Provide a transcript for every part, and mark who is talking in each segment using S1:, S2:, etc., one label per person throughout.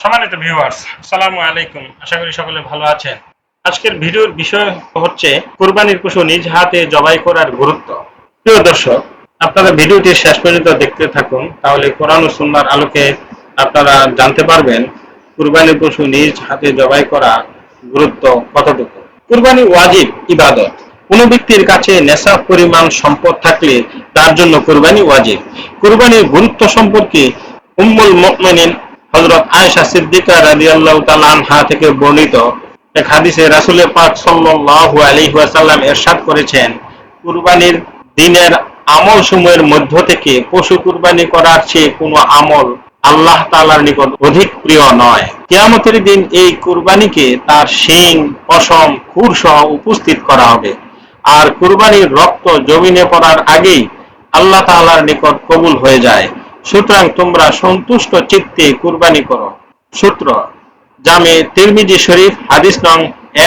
S1: সম্মানিত ভিউয়ার্স আসসালামু আলাইকুম। আশা করি সকলে ভালো আছেন। আজকের ভিডিওর বিষয় হচ্ছে কুরবানির পশু নিজ হাতে জবাই করার গুরুত্ব। প্রিয় দর্শক, আপনারা ভিডিওটি শেষ পর্যন্ত দেখতে থাকুন, তাহলে কোরআন ও সুন্নাহর আলোকে আপনারা জানতে পারবেন কুরবানির পশু নিজ হাতে জবাই করা গুরুত্ব কতটুকু। কুরবানি ওয়াজিব, ইবাদত। কোনো ব্যক্তির কাছে নেশা পরিমাণ সম্পদ থাকলে তার জন্য কুরবানি ওয়াজিব। কুরবানির গুরুত্ব সম্পর্কে উম্মুল মুমিনিন হযরত আয়েশা সিদ্দিকা রাদিয়াল্লাহু তাআলা আনহা থেকে বর্ণিত এক হাদিসে রাসূলের পাক সাল্লাল্লাহু আলাইহি ওয়াসাল্লাম ইরশাদ করেছেন, কুরবানির দিনের আমল সময়ের মধ্য থেকে পশু কুরবানি করার চেয়ে কোনো আমল আল্লাহ তালার নিকট অধিক প্রিয় নয়। কিয়ামতের দিন এই কুরবানিকে তার শিং, পশম খুর সহ উপস্থিত করা হবে। আর কুরবানির রক্ত জমিনে পড়ার আগেই আল্লাহ তাআলার নিকট কবুল হয়ে যায়। সুতরাং তোমরা সন্তুষ্ট চিত্তে কুরবানি করো। সূত্র, জামে তিরমিজি শরীফ, হাদিস নং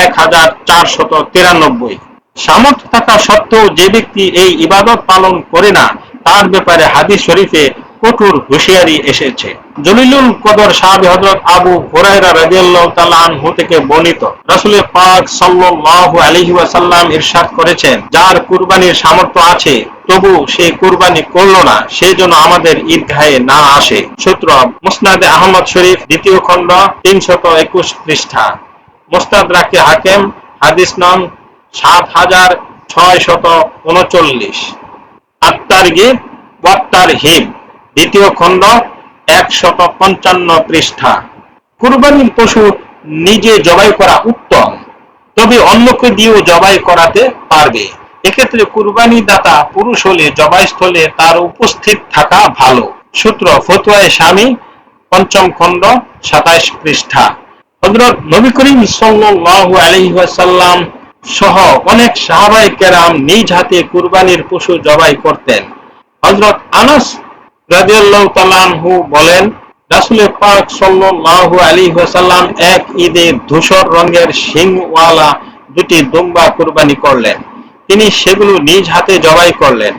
S1: এক হাজার চারশত তিরানব্বই। সামর্থ্য থাকা সত্ত্বেও যে ব্যক্তি এই ইবাদত পালন করে না, তার ব্যাপারে হাদিস শরীফে কঠোর হুঁশিয়ারি এসেছে। জলিলুল কদর সাহাবী হযরত আবু হুরায়রা রাদিয়াল্লাহু তাআলা আনহু থেকে বর্ণিত। রাসূল পাক সাল্লাল্লাহু আলাইহি ওয়াসাল্লাম ইরশাদ করেছেন, যার কুরবানির সামর্থ্য আছে, তবু সে কুরবানি করল না সেই জন্য আমাদের ঈদগাহে না আসে। সূত্র মুসনাদে আহমদ শরীফ, দ্বিতীয় খণ্ড, তিনশত একুশ পৃষ্ঠা। মোস্তাদ রাকে হাকেম, হাদিস নং সাত হাজার ছয় শত উনচল্লিশ। আত্মার গিব দ্বিতীয় খণ্ড একশত পঞ্চান্ন পৃষ্ঠা। কুরবানির পশু নিজে জবাই করা উত্তম, তবে অন্যকে দিয়েও জবাই করাতে পারবে। এক্ষেত্রে কুরবানি দাতা পুরুষ হলে জবাই স্থলে তার উপস্থিত থাকা ভালো। সূত্র ফতুয়ায় স্বামী, পঞ্চম খণ্ড, সাতাইশ পৃষ্ঠা। হযরত নবী করিম সাল্লাল্লাহু আলাইহি ওয়াসাল্লাম সহ অনেক সাহাবায়ে কেরাম নিজ হাতে কুরবানির পশু জবাই করতেন। হযরত আনাস বলেন রাসূল পাক সাল্লাল্লাহু আলাইহি ওয়াসাল্লাম এক ঈদে ধূসর রঙের শিংওয়ালা দুটি দুম্বা কুরবানি করলেন। তিনি সেগুলো নিজ হাতে জবাই করলেন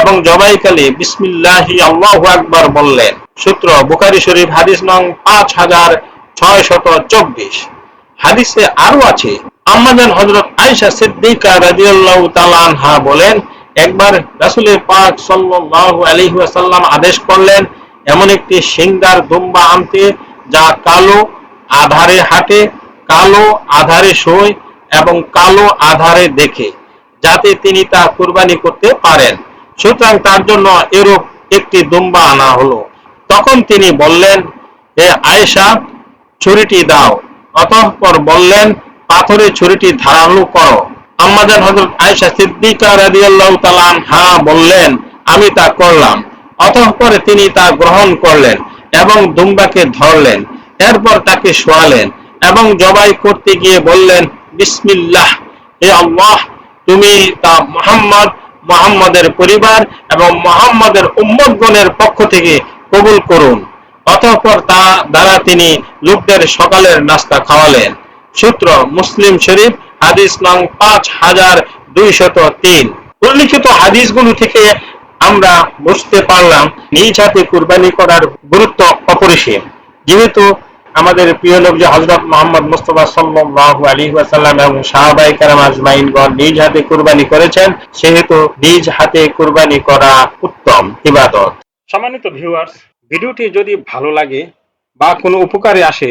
S1: এবং জবাইকালে বিসমিল্লাহি আল্লাহু আকবার বললেন, সূত্র বুখারী শরীফ, হাদিস নং পাঁচ হাজার ছয় শত চব্বিশ। হাদিসে আরও আছে, আম্মাজান হযরত আয়েশা সিদ্দিকা রাদিয়াল্লাহু তাআলা আনহা বলেন একবার রাসুলের পাক আলাইহি আদেশ করলেন, এমন একটি সিংদার দুম্বা আনতে যা কালো আধারে হাঁটে, কালো আধারে শোয় এবং কালো আধারে দেখে, যাতে তিনি তা কুরবানি করতে পারেন। সুতরাং তার জন্য এরূপ একটি দুম্বা আনা হলো। তখন তিনি বললেন, হে আয়েশা, ছুরিটি দাও। অতঃপর বললেন, পাথরে ছুরিটি ধারালো করো। আম্মাজান হযরত আয়েশা সিদ্দিকা রাদিয়াল্লাহু তাআলা আনহা বললেন, আমি তা করলাম। অতঃপর তিনি তা গ্রহণ করলেন এবং দুম্বাকে ধরলেন, এরপর তাকে শোয়ালেন এবং জবাই করতে গিয়ে বললেন, বিসমিল্লাহ, হে আল্লাহ, তুমি তা মোহাম্মদ, মুহাম্মাদের পরিবার এবং মোহাম্মদের উম্মদগণের পক্ষ থেকে কবুল করুন। অতঃপর তা দ্বারা তিনি লোকদের সকালের নাস্তা খাওয়ালেন। সূত্র মুসলিম শরীফ হাদিস নং পাঁচ হাজার দুইশত তিন। উল্লিখিত হাদিসগুলো থেকে আমরা বুঝতে পারলাম নিজ হাতে কুরবানি করার গুরুত্ব অপরিসীম। যেহেতু আমাদের প্রিয় লোক যে হজরত মোহাম্মদ মুস্তফা সাল্লাল্লাহু আলাইহি ওয়াসাল্লাম এবং সাহাবায়ে কেরাম আজমাইনগণ নিজ হাতে কুরবানি করেছেন, সেহেতু নিজ হাতে কুরবানি করা উত্তম ইবাদত। সম্মানিত ভিউয়ার্স ভিডিওটি যদি ভালো লাগে বা কোনো উপকারে আসে